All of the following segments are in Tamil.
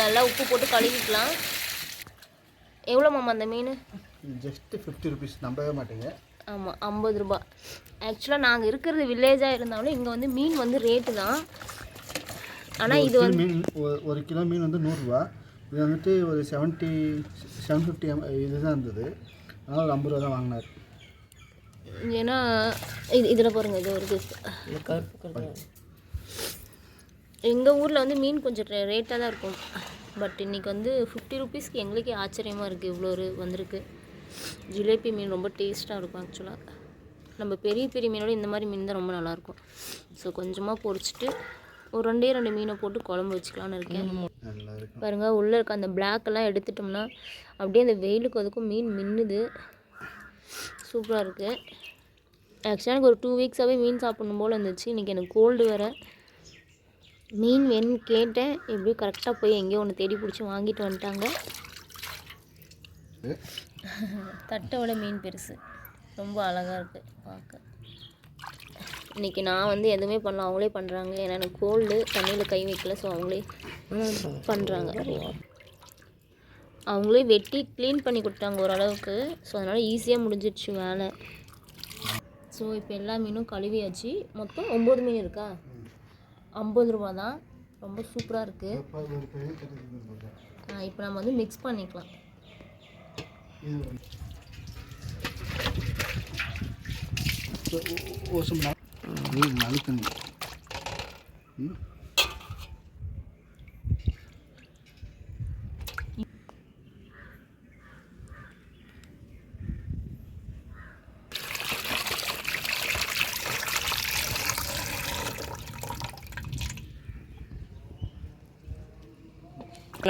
நல்லா உப்பு போட்டு கழுவிக்கலாம். எவ்வளோ மாமா அந்த மீன்? ஜஸ்ட் ஃபிஃப்டி ருபீஸ் நம்பவே மாட்டீங்க. ஆமாம் ஐம்பது ரூபா. ஆக்சுவலாக நாங்கள் இருக்கிறது வில்லேஜாக இருந்தாலும் இங்கே வந்து மீன் வந்து ரேட்டு தான். ஆனால் இது ஒரு மீன் ஒரு- ஒரு கிலோ மீன் வந்து நூறுரூவா இது வந்துட்டு ஒரு செவன்ட்டி செவன் ஃபிஃப்டி இதுதான் இருந்தது. அதனால் ஒரு ஐம்பது ரூபா தான் வாங்கினார். ஏன்னா இது இதில் பாருங்க இது ஒரு எங்கள் ஊரில் வந்து மீன் கொஞ்சம் ரேட்டாக தான் இருக்கும். பட் இன்றைக்கி வந்து ஃபிஃப்டி ருபீஸ்க்கு எங்களுக்கே ஆச்சரியமாக இருக்குது இவ்வளோ ஒரு வந்திருக்கு. ஜிலேபி மீன் ரொம்ப டேஸ்ட்டாக இருக்கும் ஆக்சுவலாக நம்ம பெரிய பெரிய மீனோட இந்த மாதிரி மீன் தான் ரொம்ப நல்லாயிருக்கும். ஸோ கொஞ்சமாக பொரிச்சிட்டு ஒரு ரெண்டே ரெண்டு மீனை போட்டு குழம்பு வச்சுக்கலான்னு இருக்கேன். பாருங்க உள்ளே இருக்க அந்த எல்லாம் எடுத்துட்டோம்னா அப்படியே அந்த வெயிலுக்கு அதுக்கும் மீன் மின்னுது. சூப்பராக இருக்குது ஆக்சுவலாக எனக்கு ஒரு டூ வீக்ஸாகவே மீன் சாப்பிடணும் போல் இருந்துச்சு. இன்றைக்கி எனக்கு கோல்டு வேறு. மீன் வேணும்னு கேட்டேன். எப்படியும் கரெக்டாக போய் எங்கேயோ ஒன்று தேடி பிடிச்சி வாங்கிட்டு வந்துட்டாங்க. தட்டோட மீன் பெருசு. ரொம்ப அழகாக இருக்குது பார்க்க இன்றைக்கி நான் வந்து எதுவுமே பண்ணல. அவங்களே பண்ணுறாங்க ஏன்னா எனக்கு கோல்டு தண்ணியில் கை வைக்கல. ஸோ அவங்களே பண்ணுறாங்க அவங்களே வெட்டி க்ளீன் பண்ணி கொடுத்தாங்க ஓரளவுக்கு. ஸோ அதனால் ஈஸியாக முடிஞ்சிடுச்சு வேலை. ஸோ இப்போ எல்லா மீனும் கழுவியாச்சு. மொத்தம் ஒம்பது மீன் இருக்கா? ஐம்பது ரூபா தான். ரொம்ப சூப்பராக இருக்குது. இப்போ நம்ம வந்து மிக்ஸ் பண்ணிக்கலாம். ஒரு நீர் அழுத்தணும் ம்?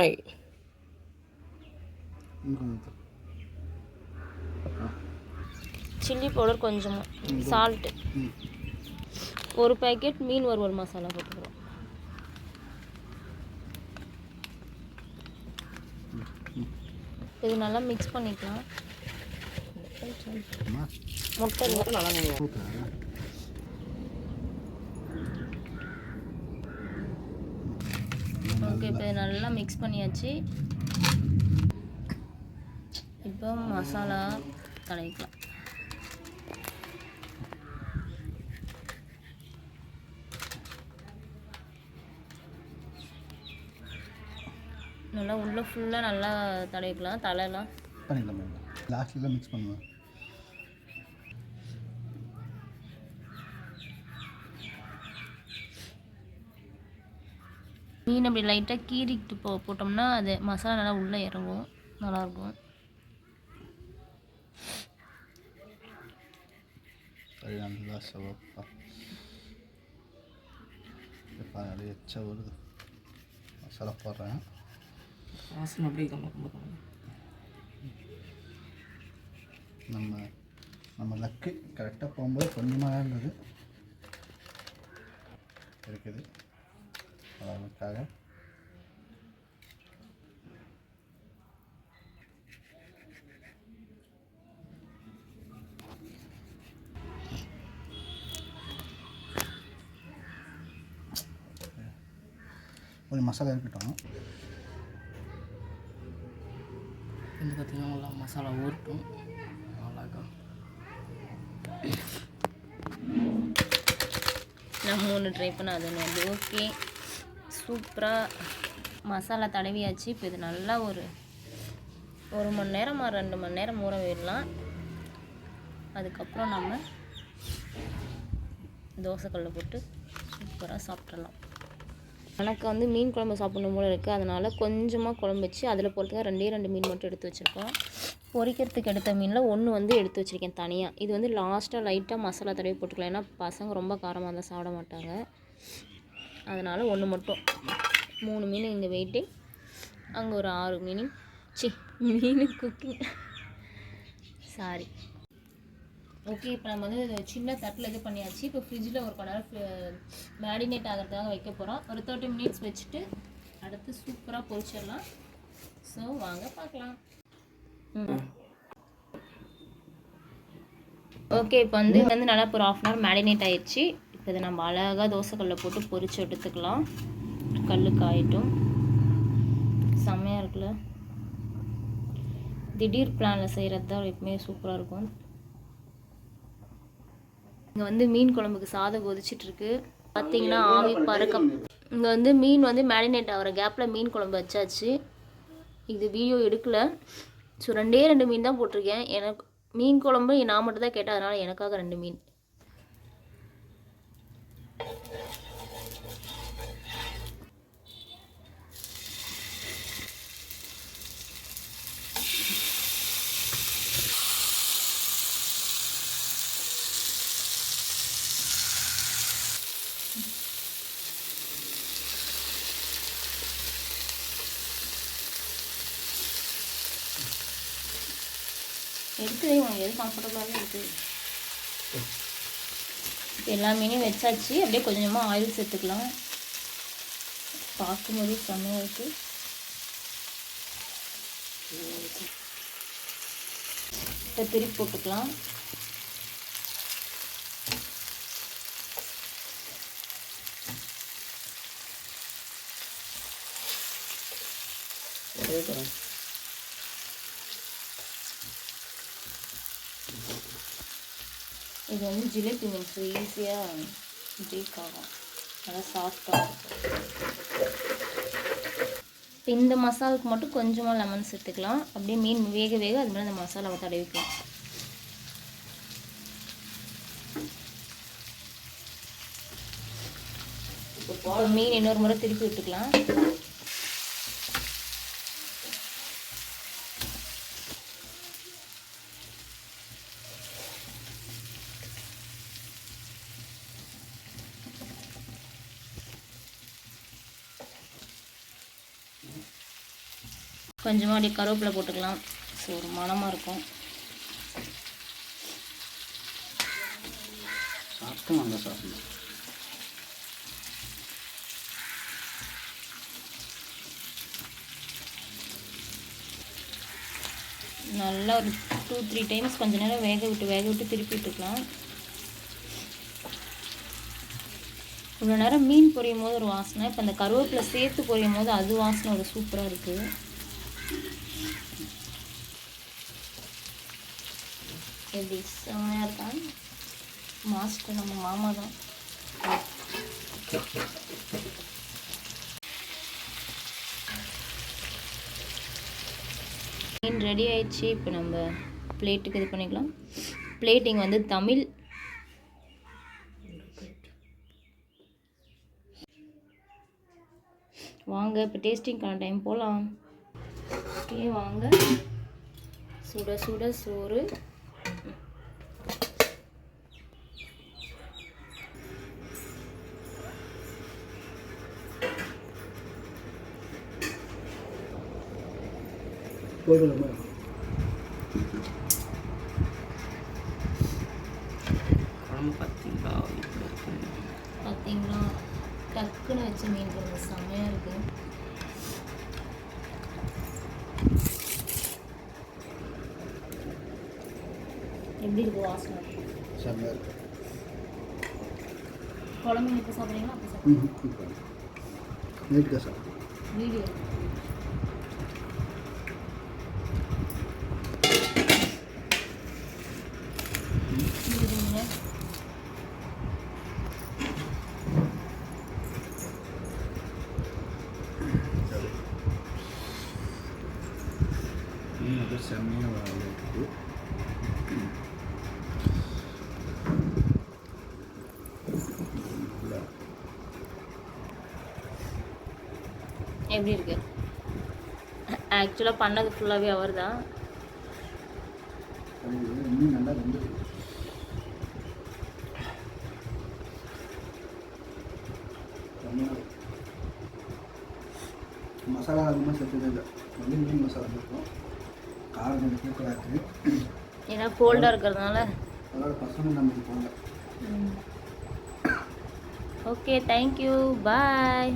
கொஞ்சம் சில்லி பவுடர் கொஞ்சமாக சால்ட்டு ம் ஒரு பேக்கெட் மீன் வறுவல் மசாலா போட்டுக்கிறோம். இது நல்லா மிக்ஸ் பண்ணிக்கலாம். முட்டை இல்லை. ஓகே இப்போ இது நல்லா மிக்ஸ் பண்ணியாச்சு. இப்போ மசாலா தடவிக்கலாம். நல்லா உள்ளே ஃபுல்லாக நல்லா தடவிக்கலாம். தலையெல்லாம் பண்ணிக்கலாம் லாஸ்ட்டில் மிக்ஸ் பண்ணுவேன். மீன் அப்படி லைட்டாக கீறிக்கிட்டு போ போட்டோம்னா அது மசாலா நல்லா உள்ளே இறங்கும். நல்லாயிருக்கும். நல்லா சிவப்பா. இப்போ நிறைய எச்சா வருது. மசாலா போடுறேன். வாசனை அப்படியே கம்ம நம்ம நம்ம லக்கு கரெக்டாக போகும்போது கொஞ்சமாக தான் இருந்தது. இருக்குது. அதுக்காக கொஞ்சம் மசாலா இருக்கட்டும். இது பார்த்தீங்கன்னா நல்லா மசாலா ஊறட்டும். அழகா நான் மூணு ட்ரை பண்ண அது வந்து ஓகே சூப்பராக மசாலா தடவியாச்சு. இப்போ இது நல்லா ஒரு ஒரு மணி நேரமா ரெண்டு மணி நேரம் ஊற விடலாம். அதுக்கப்புறம் நம்ம தோசைக்கல்ல போட்டு சூப்பராக சாப்பிட்றலாம் எனக்கு வந்து மீன் குழம்பு சாப்பிடணும் போல இருக்குது அதனால் கொஞ்சமாக குழம்பு வச்சு அதில் போகிறதுக்காக ரெண்டே ரெண்டு மீன் மட்டும் எடுத்து வச்சுருக்கோம். பொரிக்கிறதுக்கு எடுத்த மீனில் ஒன்று வந்து எடுத்து வச்சுருக்கேன் தனியாக இது வந்து லாஸ்ட்டாக லைட்டாக மசாலா தடவி போட்டுக்கலாம். ஏன்னா பசங்க ரொம்ப காரமாக இருந்தால் சாப்பிட மாட்டாங்க. அதனால் ஒன்று மட்டும். மூணு மீன் இங்கே வெயிட்டு அங்கே ஒரு ஆறு மீன். சி மீன் குக்கிங் சாரி ஓகே இப்போ நம்ம வந்து சின்ன தட்டில் இது பண்ணியாச்சு. இப்போ ஃப்ரிட்ஜில் ஒரு கொஞ்ச நேரம் மேரினேட் ஆகிறதுக்காக வைக்க போகிறோம் ஒரு தேர்ட்டி மினிட்ஸ் வச்சுட்டு அடுத்து சூப்பராக பொரிச்சிடலாம். ஸோ வாங்க பார்க்கலாம். ஓகே இப்போ வந்து இது வந்து நல்லா ஒரு ஆஃப் அன் ஹவர் மேரினேட் ஆயிடுச்சு இதை நம்ம அழகாக தோசைக்கல்ல போட்டு பொறிச்சு எடுத்துக்கலாம். கல் காயிட்டும் செம்மையாக இருக்குல்ல? திடீர் பிளானில் செய்கிறது தான் எப்பவுமே சூப்பராக இருக்கும். இங்கே வந்து மீன் குழம்புக்கு சாதம் கொதிச்சிட்ருக்கு. பார்த்தீங்கன்னா ஆவி பறக்க இங்கே வந்து மீன் வந்து மேரினேட் ஆகிற கேப்பில் மீன் குழம்பு வச்சாச்சு. இது வீடியோ எடுக்கல. ஸோ ரெண்டே ரெண்டு மீன் தான் போட்டிருக்கேன். எனக்கு மீன் குழம்பு நான் மட்டும் தான் கேட்டேன். அதனால் எனக்காக ரெண்டு மீன். இருக்குது உனக்கு எது கம்ஃபர்டபுளாகவே இருக்குது இப்போ எல்லா மீனையும் வச்சாச்சு. அப்படியே கொஞ்சம் கொஞ்சமாக ஆயில் சேர்த்துக்கலாம். பார்க்கும்போதே செம்மையாக இருக்குது இப்போ திருப்பி போட்டுக்கலாம். கேட்குறேன் இது வந்து ஜிலேபி மீன்ஸ் ஈஸியாக பிரேக் ஆகும் நல்லா சாஃப்டாக இருக்கும். இப்போ இந்த மசாலுக்கு மட்டும் கொஞ்சமாக லெமன் சேர்த்துக்கலாம். அப்படியே மீன் வேக வேக அது மாதிரி அந்த மசாலாவை தடவிக்கலாம் இப்போ மீன் இன்னொரு முறை திருப்பி விட்டுக்கலாம். கொஞ்சமாக அப்படியே கருவேப்பிலை போட்டுக்கலாம். ஸோ ஒரு மணமாக இருக்கும். சாப்பிட்டு நல்லா ஒரு டூ த்ரீ டைம்ஸ் கொஞ்ச நேரம் வேக விட்டு வேக விட்டு திருப்பி விட்டுக்கலாம். இவ்வளோ நேரம் மீன் பொரியும் போது ஒரு வாசனை. இப்போ அந்த கருவேப்பிலை சேர்த்து பொரியும் போது அது வாசனை ஒரு சூப்பராக இருக்குது எப்படி செம்மையாக இருக்கா மாஸ்டர் நம்ம மாமா தான் மீன் ரெடி ஆயிடுச்சு. இப்போ நம்ம பிளேட்டுக்கு இது பண்ணிக்கலாம். பிளேட்டிங் வந்து தமிழ். வாங்க இப்போ டேஸ்டிங்க்கான டைம் போகலாம் ஓகே வாங்க. சுட சுட சோறு. குழம்பு பார்த்தீங்களா. பார்த்தீங்களா டக்குன்னு வச்ச மீன் குழம்பு செம்மையாக இருக்குது எப்படி இருக்கு வாசனை செம்மையாக இருக்கு குழம்பு இப்போ சாப்பிட்றீங்களா? அப்போ சாப்பிட்றீங்களா ம் நீட்டுக்காக சாப்பிடு வீடியோ மீன் வந்து செம்மையாக இருக்குது எப்படி இருக்கு? ஆக்சுவலாக பண்ணது ஃபுல்லாகவே அவர் தான் மசாலா அதிகமாக சேர்த்ததே வந்து மீன் மசாலா இருக்கும் காரம் கொஞ்சம் இருக்குது ஏன்னா கோல்டாக இருக்கிறதுனால. அதோட பசங்க நம்ம இது போகல ஓகே தேங்க்யூ பாய்